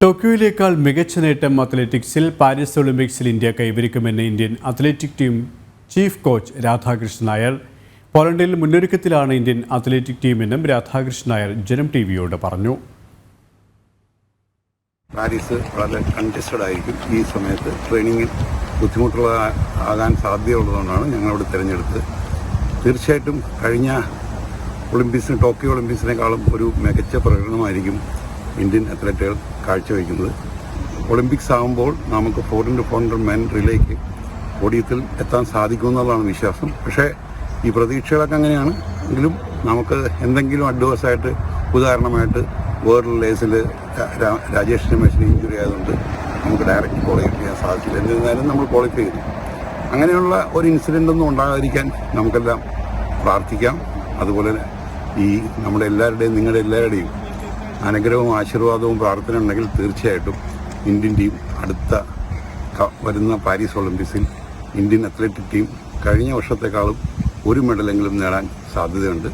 ടോക്കിയോയിലേക്കാൾ മികച്ച നേട്ടം അത്ലറ്റിക്സിൽ പാരീസ് ഒളിമ്പിക്സിൽ India കൈവരിക്കുമെന്ന് Indian athletic team chief coach Radhakrishnan Nair. പോളണ്ടിൽ മുന്നൊരുക്കത്തിലാണ് ഇന്ത്യൻ അത്ലറ്റിക് ടീമെന്നും രാധാകൃഷ്ണൻ നായർ ജനം ടി വിയോട് പറഞ്ഞു. പാരീസ് വളരെ കൺജസ്റ്റഡ് ആയിരിക്കും. ഈ സമയത്ത് ട്രെയിനിങ്ങിൽ ബുദ്ധിമുട്ടുള്ള ആകാൻ സാധ്യതയുള്ളതുകൊണ്ടാണ് ഞങ്ങളവിടെ തിരഞ്ഞെടുത്തത്. തീർച്ചയായിട്ടും കഴിഞ്ഞ ഒളിമ്പിക്സിന് ടോക്കിയോ ഒളിമ്പിക്സിനേക്കാളും ഒരു മികച്ച പ്രകടനമായിരിക്കും ഇന്ത്യൻ അത്ലറ്റുകൾ കാഴ്ചവെക്കുന്നത്. ഒളിമ്പിക്സ് ആകുമ്പോൾ നമുക്ക് four into four hundred men റിലേക്ക് ഓടിയത്തിൽ എത്താൻ സാധിക്കുമെന്നുള്ളതാണ് വിശ്വാസം. പക്ഷേ ഈ പ്രതീക്ഷകളൊക്കെ അങ്ങനെയാണ്. എങ്കിലും നമുക്ക് എന്തെങ്കിലും അഡ്വേഴ്സായിട്ട് ഉദാഹരണമായിട്ട് വേൾഡ് ലേസിൽ രാജേഷ് രമേശിന് ഇഞ്ചുറി ആയതുകൊണ്ട് നമുക്ക് ഡയറക്റ്റ് ക്വാളിഫൈ ചെയ്യാൻ സാധിച്ചില്ല. എന്നിരുന്നാലും നമ്മൾ ക്വാളിഫൈ ചെയ്തു. അങ്ങനെയുള്ള ഒരു ഇൻസിഡന്റ് ഒന്നും ഉണ്ടാകാതിരിക്കാൻ നമുക്കെല്ലാം പ്രാർത്ഥിക്കാം. അതുപോലെ ഈ നമ്മുടെ എല്ലാവരുടെയും നിങ്ങളുടെ എല്ലാവരുടെയും അനുഗ്രഹവും ആശീർവാദവും പ്രാർത്ഥന ഉണ്ടെങ്കിൽ തീർച്ചയായിട്ടും ഇന്ത്യൻ ടീം അടുത്ത വരുന്ന പാരീസ് ഒളിമ്പിക്സിൽ ഇന്ത്യൻ അത്ലറ്റിക് ടീം കഴിഞ്ഞ വർഷത്തെക്കാളും ഒരു മെഡലെങ്കിലും നേടാൻ സാധ്യതയുണ്ട്.